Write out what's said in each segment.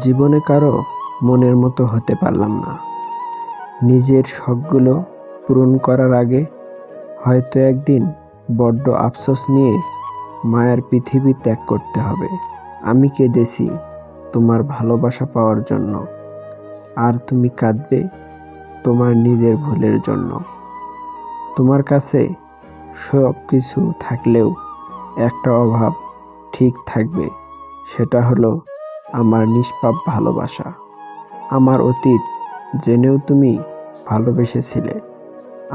জীবনে কারও মনের মতো হতে পারলাম না। নিজের শখগুলো পূরণ করার আগে হয়তো একদিন বড্ড আফসোস নিয়ে মায়ের পৃথিবী ত্যাগ করতে হবে। আমি কেঁদেছি তোমার ভালোবাসা পাওয়ার জন্য। আর তুমি কাঁদবে তোমার নিজের ভুলের জন্য। তোমার কাছে সব কিছু থাকলেও একটা অভাব ঠিক থাকবে, সেটা হলো আমার নিষ্পাপ ভালোবাসা। আমার অতীত জেনেও তুমি ভালোবেসেছিলে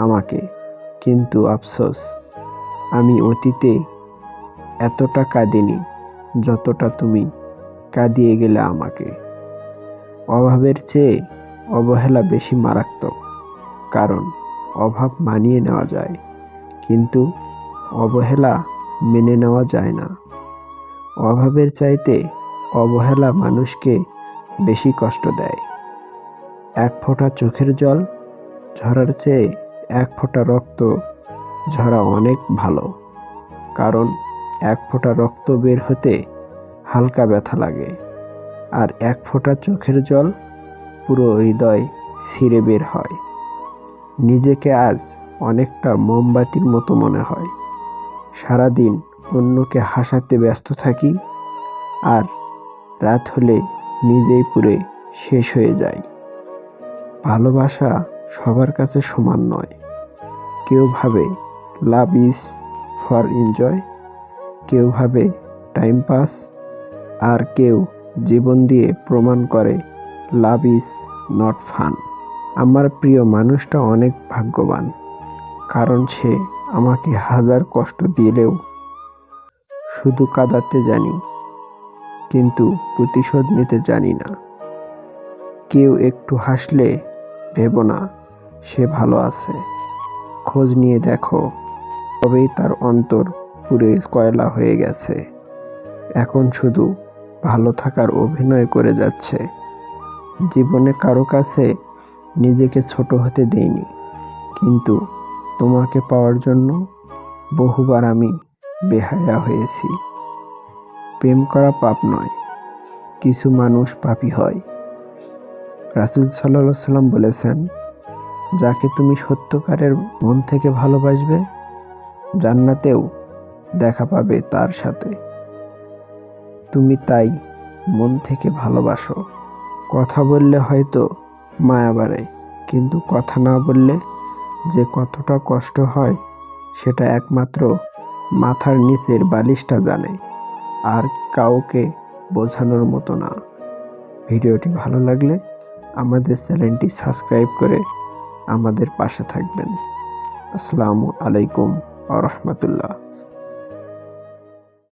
আমাকে, কিন্তু আফসোস, আমি অতীতে এতটা কাঁদিনি যতটা তুমি কাঁদিয়ে গেলে আমাকে। অভাবের চেয়ে অবহেলা বেশি মারাত্মক, কারণ অভাব মানিয়ে নেওয়া যায়, কিন্তু অবহেলা মেনে নেওয়া যায় না। অভাবের চাইতে অবহেলা মানুষকে বেশি কষ্ট দেয়। এক ফোঁটা চোখের জল, ঝরার চেয়ে এক ফোঁটা রক্ত ঝরা অনেক ভালো। কারণ এক ফোঁটা রক্ত বের হতে হালকা ব্যথা লাগে আর এক ফোঁটা চোখের জল পুরো হৃদয় ছিঁড়ে বের হয়। নিজেকে আজ অনেকটা মোমবাতির মতো মনে হয়। সারাদিন অন্যকে হাসাতে ব্যস্ত থাকি আর রাত হলে নিজেই পুরে শেষ হয়ে যায়। ভালোবাসা সবার কাছে সমান নয়। কেউ ভাবে লাভ ইজ ফর এনজয় কেউ ভাবে টাইম পাস আর কেউ জীবন দিয়ে প্রমাণ করে লাভ ইজ নট ফান আমার প্রিয় মানুষটা অনেক ভাগ্যবান, কারণ সে আমাকে হাজার কষ্ট দিলেও শুধু কাঁদাতে জানি। কিন্তু প্রতিশোধ নিতে জানি না। কেউ একটু হাসলে ভেব না, সে ভালো আছে। খোঁজ নিয়ে দেখো, তবেই তার অন্তর পুরে কয়লা হয়ে গেছে। এখন শুধু ভালো থাকার অভিনয় করে যাচ্ছে। জীবনে কারও কাছে নিজেকে ছোট হতে দেইনি, কিন্তু তোমাকে পাওয়ার জন্য বহুবার আমি বেহায়া হয়েছি। প্রেম করা পাপ নয়, কিছু মানুষ পাপী হয়। রাসুল সাল্লাহ সাল্লাম বলেছেন, যাকে তুমি সত্যকারের মন থেকে ভালোবাসবে, জান্নাতেও দেখা পাবে তার সাথে। তুমি তাই মন থেকে ভালোবাসো। কথা বললে হয়তো মায়া বাড়ে, কিন্তু কথা না বললে যে কতটা কষ্ট হয়, সেটা একমাত্র মাথার নিচের বালিশটা জানে। আর কাউকে বোঝানোর মতো না। ভিডিওটি ভালো লাগলে আমাদের চ্যানেলটি সাবস্ক্রাইব করে আমাদের পাশে থাকবেন। আসসালামু আলাইকুম আ রহমতুল্লাহ।